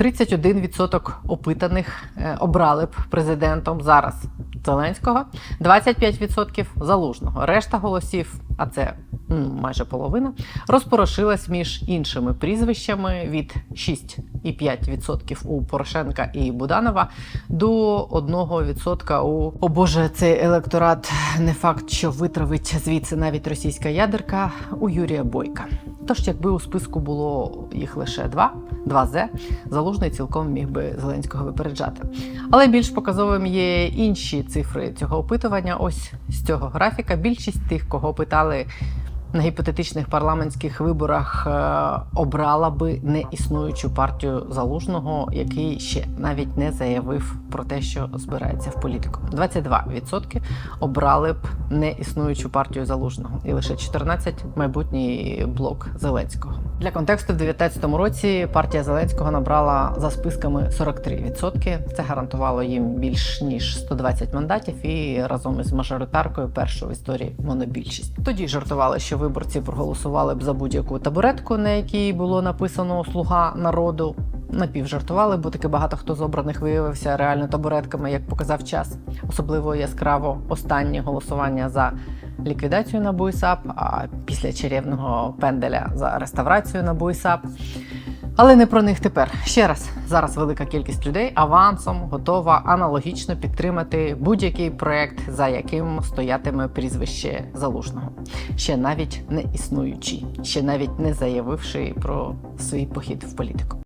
31% опитаних е, обрали б президентом зараз Зеленського, 25% залужного. Решта голосів, а це майже половина, розпорошилась між іншими прізвищами від 6,5% у Порошенка і Буданова до 1% у о Боже, цей електорат не факт, що витравить звідси навіть російська ядерка у Юрія Бойка. Тож, якби у списку було їх лише два, два з залужний цілком міг би Зеленського випереджати. Але більш показовим є інші цифри цього опитування. Ось з цього графіка. Більшість тих, кого питали на гіпотетичних парламентських виборах, е, обрала би неіснуючу партію залужного, який ще навіть не заявив про те, що збирається в політику. 22% обрали б неіснуючу партію залужного, і лише 14% майбутній блок Зеленського. Для контексту в 2019 році партія Зеленського набрала за списками 43%. Це гарантувало їм більш ніж 120 мандатів і разом із мажоритаркою першу в історії монобільшість. Тоді жартували, що виборці проголосували б за будь-яку табуретку, на якій було написано Слуга народу. Напівжартували, бо таки багато хто з обраних виявився реально табуретками, як показав час. Особливо яскраво останнє голосування за ліквідацію НАБУ Буйсап, САП, а після чарівного пенделя за реставрацію НАБУ Буйсап. САП. Але не про них тепер. Ще раз, зараз велика кількість людей авансом готова аналогічно підтримати будь-який проект, за яким стоятиме прізвище залужного, ще навіть не існуючи, ще навіть не заявивши про свій похід в політику.